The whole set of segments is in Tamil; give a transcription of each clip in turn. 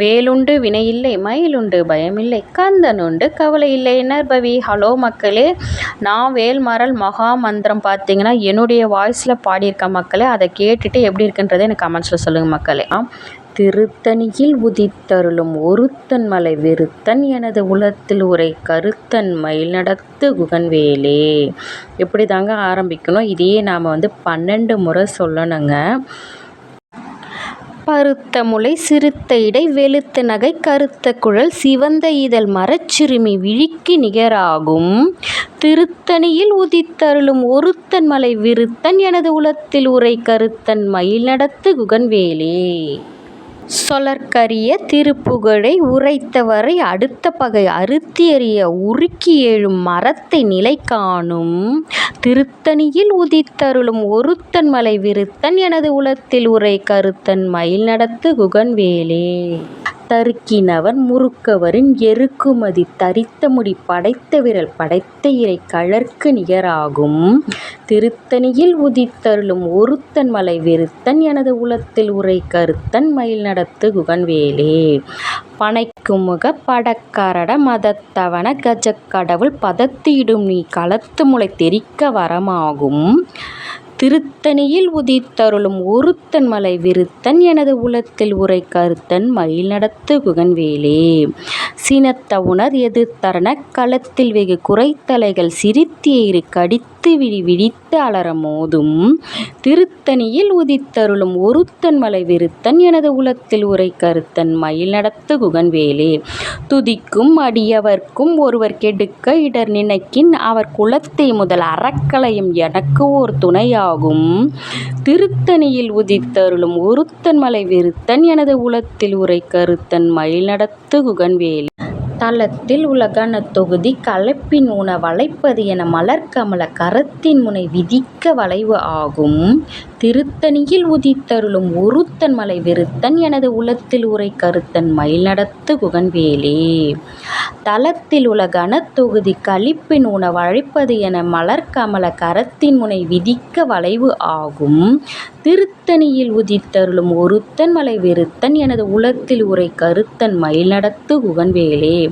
வேலுண்டு வினையில்லை மயிலுண்டு பயமில்லை கந்தனுண்டு கவலை இல்லை நற்பவி ஹலோ மக்களே நான் வேல்மரல் மகா மந்திரம் பார்த்தீங்கன்னா என்னுடைய வாய்ஸில் பாடியிருக்கேன் மக்களே அதை கேட்டுட்டு எப்படி இருக்குன்றதை எனக்கு கமெண்ட்ஸில் சொல்லுங்கள் மக்களே. திருத்தணியில் உதித்தருளும் ஒருத்தன் மலை விருத்தன் எனது உலத்தில் உரை கருத்தன் மயில் நடத்து குகன்வேலே. இப்படி தாங்க ஆரம்பிக்கணும்? இதையே நாம் வந்து பன்னெண்டு முறை சொல்லணுங்க. பருத்த முலை சிறுத்த இடை வெளுத்த நகை கருத்த குழல் சிவந்த இதழ் மரச்சிறுமி விழிக்கு நிகராகும். திருத்தணியில் உதித்தருளும் ஒருத்தன் மலை விருத்தன் எனது உலத்தில் உரை கருத்தன் மயில் நடத்து குகன்வேலே. சொலற்கரிய திருப்புகழை உரைத்தவரை அடுத்த பகை அறுத்தியறிய உருக்கி எழும் மரத்தை நிலை காணும் திருத்தணியில் உதித்தருளும் ஒருத்தன் மலை விருத்தன் எனது உலத்தில் உரை கருத்தன் மயில் நடத்து குகன்வேலே. தருக்கினவன் முறுக்கவரின் எருக்குமதி தரித்த முடி படைத்த விரல் படைத்த இறை கழற்கு நிகராகும். திருத்தணியில் உதித்தருளும் ஒருத்தன் மலை விருத்தன் எனது உலத்தில் உரை கருத்தன் மயில் நடத்து குகன்வேலே. பனைக்குமுக படக்கரட மதத்தவன கஜக்கடவுள் பதத்திடும் நீ களத்து முளை தெரிக்க வரமாகும். திருத்தணியில் உதித்தருளும் ஒருத்தன் மலை விருத்தன் எனது உலத்தில் உரை கருத்தன் மயில் நடத்து குகன்வேலே. சினத்த உணர் எதிர்த்தரண களத்தில் வெகு குறைத்தலைகள் சிரித்திய இரு கடித்த விழி விழித்து அலற மோதும். திருத்தணியில் உதித்தருளும் ஒருத்தன் மலை விருத்தன் எனது உலத்தில் உரை கருத்தன் மயில் நடத்து குகன்வேலே துதிக்கும் அடியவர்க்கும் ஒருவர் கெடுக்க இடர் நினைக்கின் அவர் குலத்தை முதல் அறக்கலையும் எனக்கு ஓர் துணையாகும். திருத்தணியில் உதித்தருளும் ஒருத்தன் மலை விருத்தன் எனது உலத்தில் உரை கருத்தன் மயில் நடத்து குகன்வேலே தளத்தில் உலகன தொகுதி கலப்பின் உண வளைப்பது என மலர்க்கமல கரத்தின் முனை விதிக்க வளைவு ஆகும். திருத்தணியில் உதித்தருளும் ஒருத்தன் மலை விருத்தன் எனது உலத்தில் உரை கருத்தன் மயில் நடத்து குகன்வேலே. தளத்தில் உலகன தொகுதி களிப்பின் உண வளைப்பது என மலர்க்கமல கரத்தின் முனை விதிக்க வளைவு ஆகும். திருத்தணியில் உதித்தருளும் ஒருத்தன் மலை விருத்தன் எனது உலத்தில் உரை கருத்தன் மயில் நடத்து குகன்வேலே.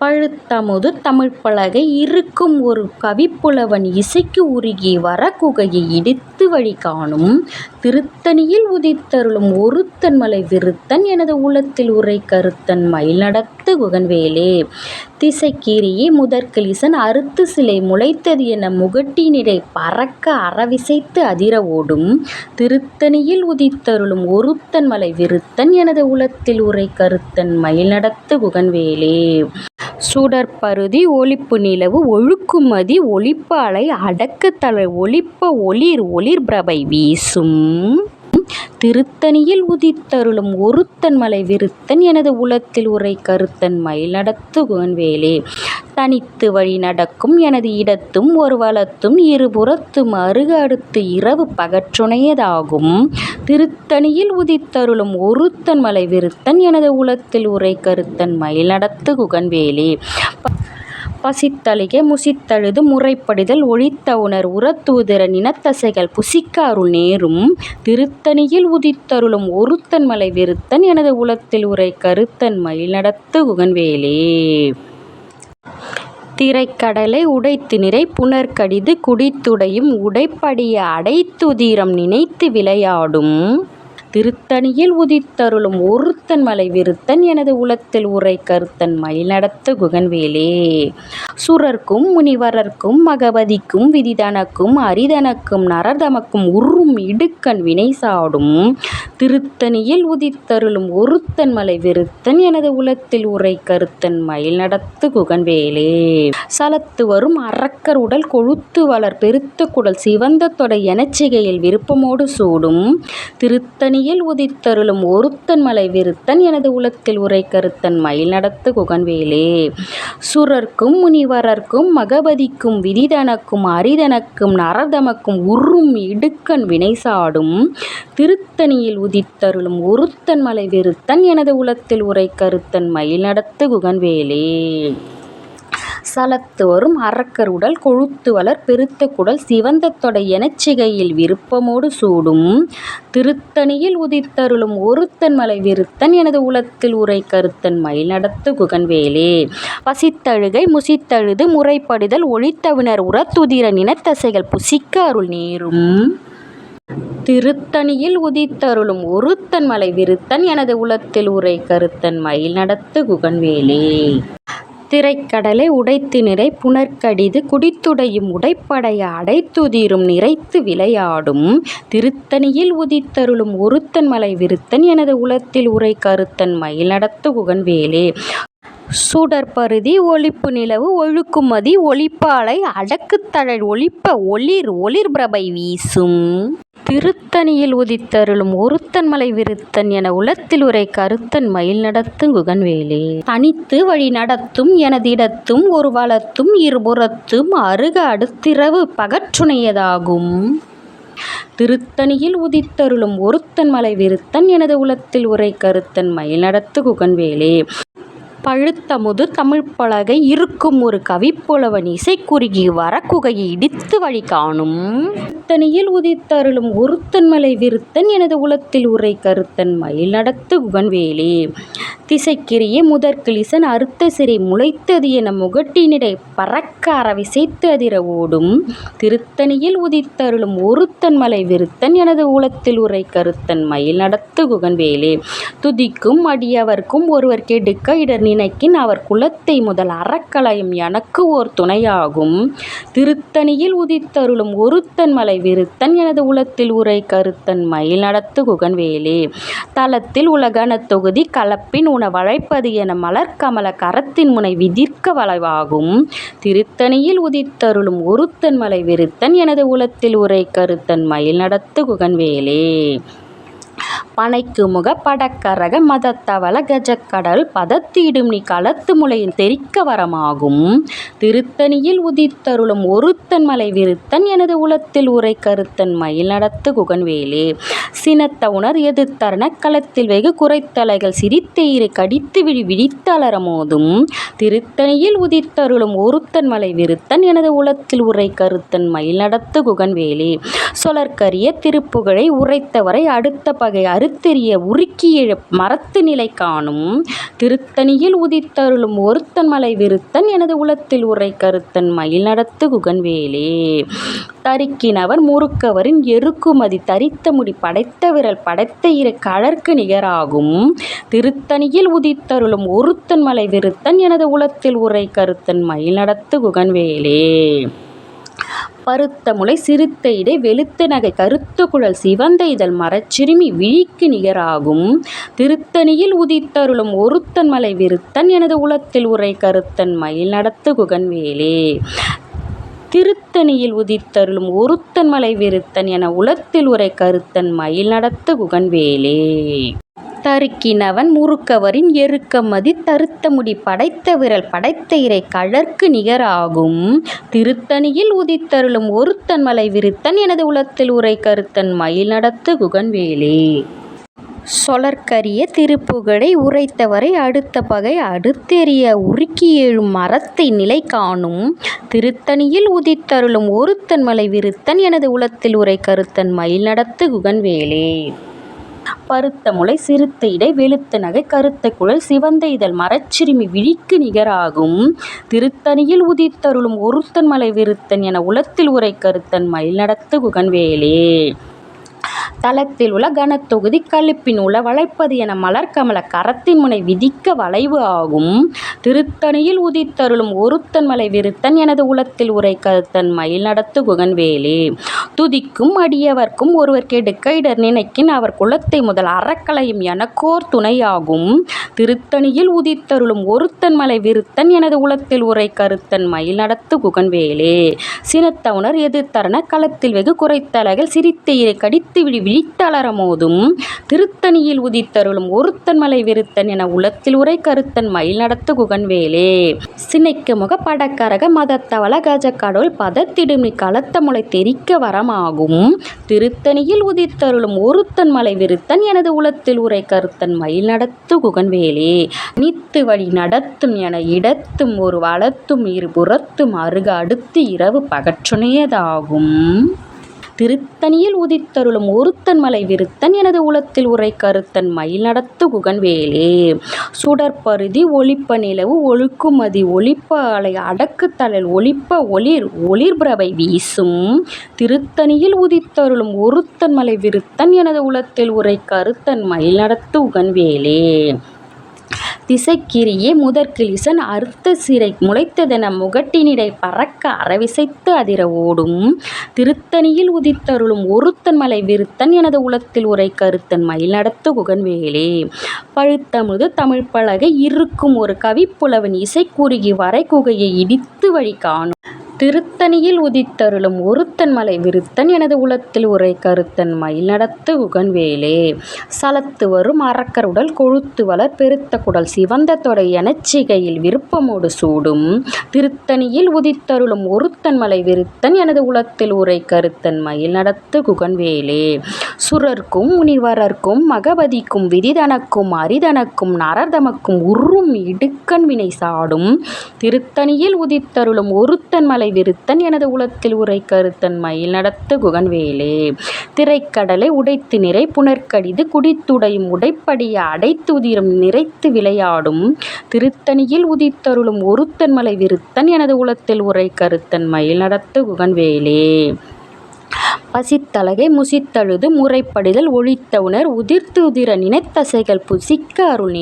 பழுத்தமுது தமிழ்ப்பலகை இருக்கும் ஒரு கவிப்புலவன் இசைக்கு உருகி வரகுகையை இடித்து வழி காணும். திருத்தணியில் உதித்தருளும் ஒருத்தன் மலை விருத்தன் எனது உலத்தில் உரை கருத்தன் மயில் நடத்து குகன்வேலே. திசைக்கீரியே முதற்கிளிசன் அறுத்து சிலை முளைத்தது என முகட்டினிடை பறக்க அறவிசைத்து அதிர ஓடும். திருத்தணியில் உதித்தருளும் ஒருத்தன் மலை விருத்தன் எனது உலத்தில் உரை கருத்தன் மயில் நடத்து குகன்வேலே. சுடற்பருதி ஒளிப்பு நிலவு ஒழுக்குமதி ஒளிப்ப அலை அடக்குத்தலை ஒளிப்ப ஒளிர் ஒளிர்பிரபை வீசும். திருத்தணியில் உதித்தருளும் ஒருத்தன் மலை விருத்தன் எனது உலத்தில் உரை கருத்தன் மயில் நடத்து வேலே தனித்து வழி நடக்கும் எனது இடத்தும் ஒரு வளத்தும் இருபுறத்தும் அருக அடுத்து இரவு பகற்றுணையதாகும். திருத்தணியில் உதித்தருளும் ஒருத்தன் மலை விருத்தன் எனது உலத்தில் உரை கருத்தன் மயில் நடத்து குகன்வேலே. பசித்தழிக முசித்தழுது முறைப்படிதல் ஒழித்த உணர் உரத்தூதர நினத்தசைகள் புசிக்க அருள் நேரும். திருத்தணியில் உதித்தருளும் ஒருத்தன் மலை விருத்தன் எனது உலத்தில் உரை கருத்தன் மயில் நடத்து குகன்வேலே. திரைக்கடலை உடைத்து நிறை புனர்கடிது குடித்துடையும் உடைப்படிய அடைத்துதிரம் நினைத்து விளையாடும். திருத்தணியில் உதித்தருளும் ஒருத்தன் மலை விருத்தன் எனது உலத்தில் உரை கருத்தன் மயில் நடத்து குகன்வேலே. சுரர்க்கும் முனிவரர்க்கும் மகவதிக்கும் விதிதனக்கும் அரிதனக்கும் நரதமக்கும் உறும் இடுக்கண் வினை சாடும் திருத்தணியில் உதித்தருளும் ஒருத்தன் மலை விருத்தன் எனது உலத்தில் உரை கருத்தன் மயில் நடத்து குகன்வேலே. சலத்து வரும் அரக்கர் உடல் கொழுத்து வளர் பெருத்த குடல் சிவந்த தொடை எனச்சிகையில் விருப்பமோடு சூடும் மயில் உதித்தருளும் ஒருத்தன் மலை விருத்தன் எனது உலத்தில் உரை கருத்தன் மயில் நடத்து குகன்வேலே. சுரர்க்கும் முனிவரர்க்கும் மகபதிக்கும் விதிதனக்கும் அரிதனக்கும் நரதமக்கும் உறும் இடுக்கண் வினை சாடும் திருத்தணியில் உதித்தருளும் ஒருத்தன் மலை விருத்தன் எனது உலத்தில் உரை கருத்தன் மயில் நடத்து குகன்வேலே. சலத்து வரும் அரக்கர் உடல் கொழுத்து வளர் பெருத்த குடல் சிவந்த தொடை எனச்சிகையில் விருப்பமோடு சூடும். திருத்தணியில் உதித்தருளும் ஒருத்தன் மலை விருத்தன் எனது உளத்தில் உரை கருத்தன் மயில் நடத்து குகன்வேலே. பசித்தழுகை முசித்தழுது முறைப்படுதல் ஒழித்தவினர் உரத்துதிர நினத்தசைகள் புசிக்க அருள் நேரும். திருத்தணியில் உதித்தருளும் ஒருத்தன் மலை விருத்தன் எனது உளத்தில் உரை கருத்தன் மயில் நடத்து குகன்வேலே. திரைக்கடலை உடைத்து நிறை புனற்கடிது குடித்துடையும் உடைப்படைய அடைத்துதிரும் நிறைத்து விளையாடும். திருத்தணியில் உதித்தருளும் ஒருத்தன் மலை விருத்தன் எனது உளத்தில் உரை கருத்தன் மயில் நடத்து குகன்வேலே சுடற்பருதி ஒளிப்பு நிலவு ஒழுக்குமதி ஒளிப்பாலை அடக்குத்தழல் ஒளிப்ப ஒளிர் ஒளிர் பிரபை வீசும். திருத்தணியில் உதித்தருளும் ஒருத்தன் மலை விருத்தன் என உளத்தில் உரை கருத்தன் மயில் நடத்தும் குகன்வேலே. தனித்து வழி நடத்தும் எனதிடத்தும் ஒரு வளத்தும் இருபுறத்தும் அருக அடுத்திரவு பகற்றுணையதாகும். திருத்தணியில் உதித்தருளும் ஒருத்தன் மலை விருத்தன் எனது உளத்தில் உரை கருத்தன் மயில் நடத்து குகன்வேலே. பழுத்தமுது பலகை இருக்கும் ஒரு கவிப்புலவன் இசைக்குறுகி குகையை இடித்து வழி காணும். தனியில் உதித்தருளும் ஒருத்தன் மலை விருத்தன் எனது உளத்தில் உரை கருத்தன் மயில் நடத்து குகன்வேலே திசைக்கிரியே முதற்கிளிசன் அறுத்த சிறை முளைத்தது என முகட்டினிடை பறக்க அரவிசைத்து அதிர ஓடும். திருத்தணியில் உதித்தருளும் ஒருத்தன் மலை விருத்தன் எனது உளத்தில் உரை கருத்தன் மயில் நடத்து குகன்வேலே துதிக்கும் அடியவர்க்கும் ஒருவர் கெடுக்க இடர் நினைக்கின் அவர் குலத்தை முதல் அறக்கலையும் எனக்கு ஓர் துணையாகும். திருத்தணியில் உதித்தருளும் ஒருத்தன் மலை விருத்தன் எனது உளத்தில் உரை கருத்தன் மயில் நடத்து குகன்வேலே. தளத்தில் உலகன தொகுதி கலப்பின் உணவழைப்பது என மலர்கமல கரத்தின் முனை விதிர்க்க வளைவாகும். திருத்தணியில் உதித்தருளும் ஒருத்தன் மலை விருத்தன் எனது உளத்தில் உரை கருத்தன் மயில் நடத்து குகன்வேலே. பனைக்கு முக படக்கரக மதத்தவள கஜக்கடல் பதத்திடும் நீ களத்து முளையின் தெரிக்க வரமாகும். திருத்தணியில் உதித்தருளும் ஒருத்தன் மலை விருத்தன் எனது உளத்தில் உரை கருத்தன் மயில் நடத்து குகன்வேலே. சினத்த உணர் எதிர்த்தரண களத்தில் வெகு குறைத்தலைகள் சிரித்தெயிறு கடித்து விழி விழித்தளர மோதும் திருத்தணியில் உதித்தருளும் ஒருத்தன் மலை விருத்தன் எனது உளத்தில் உரை கருத்தன் மயில் நடத்து குகன்வேலே. சொலற்கரிய திருப்புகழை உரைத்தவரை அடுத்த பகை அறுத்தெறிய உருக்கிய மரத்து நிலை காணும். திருத்தணியில் உதித்தருளும் ஒருத்தன் மலை விருத்தன் எனது உளத்தில் உரை கருத்தன் மயில் நடத்து குகன்வேலே. தரிக்கினவர் முறுக்கவரின் எருக்குமதி தரித்த முடி படைத்த விரல் படைத்த இரு கழற்கு நிகராகும். திருத்தணியில் உதித்தருளும் ஒருத்தன் மலை விருத்தன் எனது உளத்தில் உரை கருத்தன் மயில் நடத்து குகன்வேலே. பருத்த முளை சிறுத்த இடை வெளுத்த நகை கருத்த குழல் சிவந்த இதழ் மரச்சிறுமி விழிக்கு நிகராகும். திருத்தணியில் உதித்தருளும் ஒருத்தன் மலை விருத்தன் எனது உளத்தில் உரை கருத்தன் மயில் நடத்து குகன்வேலே. திருத்தணியில் உதித்தருளும் ஒருத்தன் மலை விருத்தன் என உளத்தில் உரை கருத்தன் மயில் நடத்து குகன்வேலே. தருக்கினவன் முறுக்கவரின் எருக்கமதி தருத்த முடி படைத்த விரல் படைத்த இறை கழற்கு நிகராகும். திருத்தணியில் உதித்தருளும் ஒருத்தன் மலை விருத்தன் எனது உளத்தில் உரை கருத்தன் மயில் நடத்து குகன்வேலே. சொலற்கரிய திருப்புகழை உரைத்தவரை அடுத்த பகை அடுத்தெறிய உருக்கி எழும் மரத்தை நிலை காணும். திருத்தணியில் உதித்தருளும் ஒருத்தன் மலை விருத்தன் எனது உளத்தில் உரை கருத்தன் மயில் நடத்து குகன்வேலே. பருத்த முளை சிறுத்த இடை வெளுத்த நகை கருத்த குழல் சிவந்த இதழ் மரச்சிறுமி விழிக்கு நிகராகும். திருத்தணியில் உதித்தருளும் ஒருத்தன் மலை விருத்தன் என உளத்தில் உரை கருத்தன் மயில் நடத்து குகன்வேலே. தளத்தில் உள்ள கனத்தொகுதி கழிப்பின் உள்ள வளைப்பது என மலர்க்கமல கரத்தின் முனை விதிக்க வளைவு ஆகும். திருத்தணியில் உதித்தருளும் ஒருத்தன் மலை விருத்தன் எனது உளத்தில் உரை கருத்தன் மயில் நடத்து குகன்வேலே. துதிக்கும் அடியவர்க்கும் ஒருவர் கெடுக்க இடர் நினைக்கின் அவர் குலத்தை முதல் அறக்கலையும் எனக்கோர் துணையாகும். திருத்தணியில் உதித்தருளும் ஒருத்தன் மலை விருத்தன் எனது உளத்தில் உரை கருத்தன் மயில் நடத்து குகன்வேலே. சினத்தவுணர் எதிர்த்தரண களத்தில் வெகு குறைத்தலகள் சிரித்த இறை கடித்து விழி விழித்தளர மோதும் திருத்தணியில் உதித்தருளும் ஒருத்தன் மலை விருத்தன் என உலத்தில் உரை கருத்தன் மயில் நடத்து குகன்வேலே. சினைக்கு முக படக்கரக மதத்தவள கஜ கடவுள் பதத்திடுமி களத்த முளை தெரிக்க வரமாகும். திருத்தணியில் உதித்தருளும் ஒருத்தன் மலை விருத்தன் எனது உளத்தில் உரை கருத்தன் மயில் நடத்து குகன்வேலே. நித்து வழி நடத்தும் என இடத்தும் ஒரு வளத்தும் இருபுறத்தும் அருக அடுத்து இரவு பகற்றுணையதாகும் திருத்தணியில் உதித்தருளும் ஒருத்தன் மலை விருத்தன் எனது உளத்தில் உரை கருத்தன் மயில் நடத்து குகன்வேலே. சுடற்பருதி ஒளிப்ப நிலவு ஒழுக்குமதி ஒளிப்ப அலை அடக்கு தழல் ஒளிப்ப ஒளிர் ஒளிர்பிரவை வீசும். திருத்தணியில் உதித்தருளும் ஒருத்தன் மலை விருத்தன் எனது உளத்தில் உரை கருத்தன் மயில் நடத்து உகன் வேலே திசைக்கிரியே முதற்கிளிசன் அறுத்த சிறை முளைத்ததென முகட்டினிடை பறக்க அறவிசைத்து அதிர ஓடும். திருத்தணியில் உதித்தருளும் ஒருத்தன் மலை விருத்தன் எனது உளத்தில் உரை கருத்தன் மயில் நடத்து குகன்வேலே. பழுத்தமுது தமிழ் பலகை இருக்கும் ஒரு கவிப்புலவன் இசைக்குறுகி வரை குகையை இடித்து வழி காணும். திருத்தணியில் உதித்தருளும் ஒருத்தன் மலை விருத்தன் எனது உளத்தில் உரை கருத்தன் மயில் நடத்து உகன்வேலே. சலத்து வரும் அரக்கருடல் கொழுத்து வளர் பெருத்த குடல் சிவந்த தொடை எனச்சிகையில் விருப்பமோடு சூடும். திருத்தணியில் உதித்தருளும் ஒருத்தன் மலை விருத்தன் எனது உளத்தில் உரை கருத்தன் மயில் நடத்து குகன்வேலே. சுரர்க்கும் முனிவரர்க்கும் மகபதிக்கும் விதிதனக்கும் அரிதனக்கும் நரதமக்கும் உறும் இடுக்கண் வினை சாடும். திருத்தணியில் உதித்தருளும் ஒருத்தன் மலை விருத்தன் எனது உளத்தில் உரை கருத்தன் மயில் நடத்து குகன்வேலே. திரைக்கடலை உடைத்து நிறை புனர்கடிது குடித்துடையும் உடைப்படிய அடைத்துதிரம் நிறைத்து விளையாடும். திருத்தணியில் உதித்தருளும் ஒருத்தன் மலை விருத்தன் எனது உளத்தில் உரை கருத்தன் மயில் நடத்து குகன்வேலே. பசித்தலகை முசித்தழுது முறைப்படிதல் ஒழித்தவுணர் உதிர்த்து உதிர நினைத்தசைகள் புசிக்க அருள்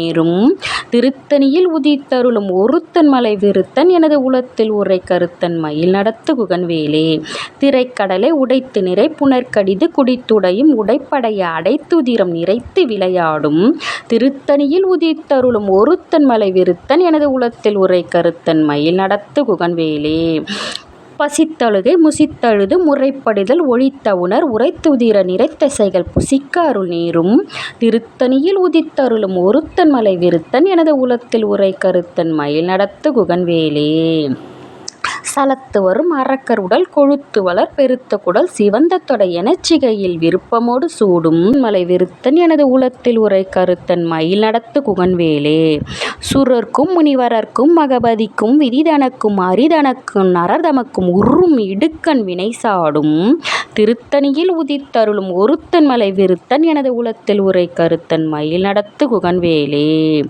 திருத்தணியில் உதித்தருளும் ஒருத்தன் மலை விருத்தன் எனது உளத்தில் உரை கருத்தன் மயில் நடத்து குகன்வேலே. திரைக்கடலை உடைத்து நிறை புனர்கடிது குடித்துடையும் உடைப்படைய அடைத்துதிரம் நிறைத்து விளையாடும். திருத்தணியில் உதித்தருளும் ஒருத்தன் மலை விருத்தன் எனது உளத்தில் உரை கருத்தன் மயில் நடத்து குகன்வேலே. பசித்தழுகை முசித்தழுது முறைப்படுதல் ஒழித்த உணர் உரைத்துதிர நிறைத்தசைகள் புசிக்க அருள் நீரும். திருத்தணியில் உதித்தருளும் ஒருத்தன் மலை விருத்தன் எனது உளத்தில் உரை கருத்தன் மயில் நடத்து குகன்வேலே சலத்து வரும் அரக்கர் உடல் கொழுத்து வளர் பெருத்த குடல் சிவந்த தொடை எனச்சிகையில் விருப்பமோடு சூடும் மலை விருத்தன் எனது உளத்தில் உரை கருத்தன் மயில் நடத்து குகன்வேலே. சுரர்க்கும் முனிவரர்க்கும் மகபதிக்கும் விதிதனக்கும் அரிதனக்கும் நரதமக்கும் உறும் இடுக்கண் வினை சாடும். திருத்தணியில் உதித்தருளும் ஒருத்தன் மலை விருத்தன் எனது உளத்தில் உரை கருத்தன் மயில் நடத்து குகன்வேலே.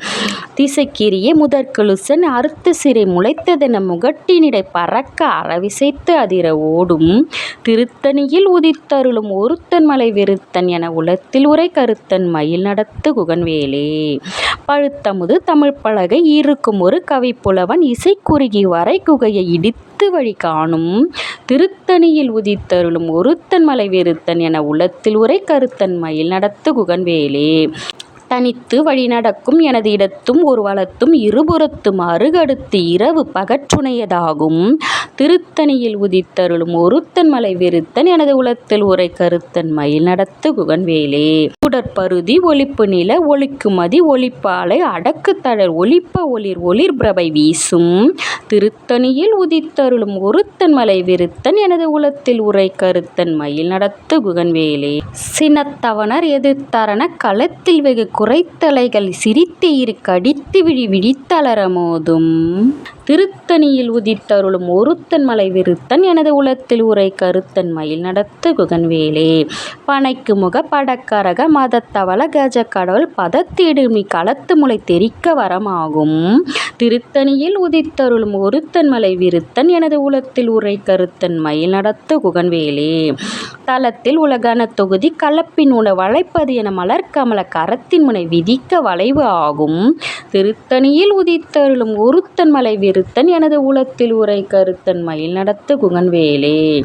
திசைக்கிரிய முதற்கெழுசன் அறுத்து சிறை முளைத்ததென முகட்டினிடை பறக்க அறவிசைத்து அதிர ஓடும். திருத்தணியில் உதித்தருளும் ஒருத்தன் மலை வெறுத்தன் என உலத்தில் உரை கருத்தன் மயில் நடத்து குகன்வேலே. பழுத்தமுது தமிழ் பலகை இருக்கும் ஒரு கவிப்புலவன் இசைக்குறுகி வரை குகையை இடித்து வழி காணும். திருத்தணியில் உதித்தருளும் ஒருத்தன் மலை வெறுத்தன் என உலத்தில் உரை கருத்தன் மயில் நடத்து குகன்வேலே. தனித்து வழி நடக்கும் எனது இடத்தும் ஒரு வலத்தும் இருபுறத்தும் அருகடுத்து இரவு பகற்றுணையதாகும். திருத்தணியில் உதித்தருளும் ஒருத்தன் மலை விருத்தன் எனது உளத்தில் உரை கருத்தன் மயில் நடத்து குகன்வேலே. உடற்பருதி ஒளிப்பு நில ஒளிக்குமதி ஒளிப்பாலை அடக்குத்தழல் ஒளிப்ப ஒளிர் ஒளிர் பிரபை வீசும். திருத்தணியில் உதித்தருளும் ஒருத்தன் மலை விருத்தன் எனது உளத்தில் உரை கருத்தன் மயில் நடத்து குகன்வேலே. சினத்தவனர் எதிர்த்தரண களத்தில் வெகு குறைத்தலைகள் சிரித்து இரு கடித்து விழி விழித்தளர மோதும். திருத்தணியில் உதித்தருளும் ஒருத்தன் மலை விருத்தன் எனது உளத்தில் உரை கருத்தன் மயில் நடத்து குகன்வேலே. பனைக்கு முக படக்கரக மதத்தவள கஜ கடவுள் பதத்திடுமி களத்து முளை தெரிக்க வரமாகும். திருத்தணியில் உதித்தருளும் ஒருத்தன் மலை விருத்தன் எனது உலத்தில் உரை கருத்தன் மயில் நடத்து குகன்வேலே. தளத்தில் உலகன தொகுதி கலப்பின் உண வளைப்பது என மலர்கமல கரத்தின் முனை விதிக்க வளைவு ஆகும். திருத்தணியில் உதித்தருளும் ஒருத்தன் மலை விருத்தன் எனது உலத்தில் உரை கருத்தன் மயில் நடத்து குகன்வேலே.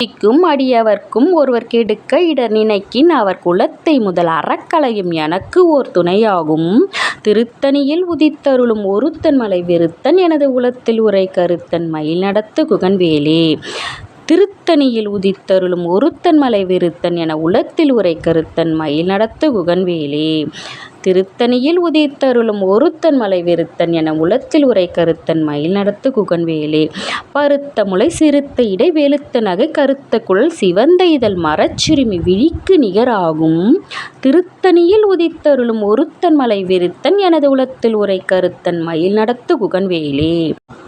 இக்கும் அடியவர்க்கும் ஒருவர் கெடுக்க இடர் நினைக்கின் அவர் குலத்தை முதல் அறக்கலையும் எனக்கு ஓர் துணையாகும். திருத்தணியில் உதித்தருளும் ஒருத்தன் மலை விருத்தன் எனது உலத்தில் உரை கருத்தன் மயில் நடத்து குகன்வேலே. திருத்தணியில் உதித்தருளும் ஒருத்தன் மலை விருத்தன் என உலத்தில் உரை கருத்தன் மயில் நடத்து குகன்வேலே. திருத்தணியில் உதித்தருளும் ஒருத்தன் மலை விருத்தன் என உளத்தில் உரை கருத்தன் மயில் நடத்து குகன்வேலே பருத்த முளை சிறுத்த இடை வெளுத்த நகை கருத்த குழல் சிவந்த இதழ் மரச்சிறுமி விழிக்கு நிகராகும். திருத்தணியில் உதித்தருளும் ஒருத்தன் மலை விருத்தன் எனது உளத்தில் உரை கருத்தன் மயில் நடத்து குகன்வேலே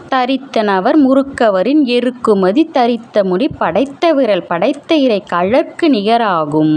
தரித்தனவர் முறுக்கவரின் எருக்குமதி தரித்த முடி படைத்த விரல் படைத்த இறை கழற்கு நிகராகும்.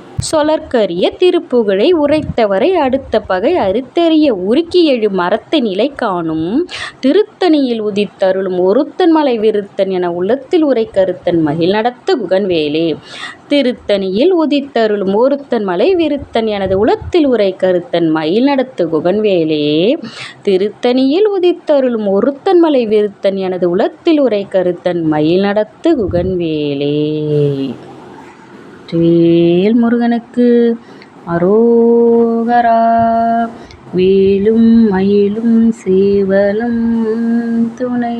சொலற்கரிய திருப்புகழை உரைத்தவரை அடுத்த பகை அறுத்தெறிய உருக்கி எழு மரத்து நிலை காணும். திருத்தணியில் உதித்தருளும் ஒருத்தன் மலை விருத்தன் என உள்ளத்தில் உரை கருத்தன் மகிழ் நடத்த குகன்வேலே. திருத்தணியில் உதித்தருளும் ஒருத்தன் மலை விருத்தன் எனது உளத்தில் உரை கருத்தன் மயில் நடத்து குகன்வேலே. திருத்தணியில் உதித்தருளும் ஒருத்தன் மலை விருத்தன் எனது உளத்தில் உரை கருத்தன் மயில் நடத்து குகன்வேலே. வேல் முருகனுக்கு அரோகரா. வேலும் மயிலும் சேவலும் துணை.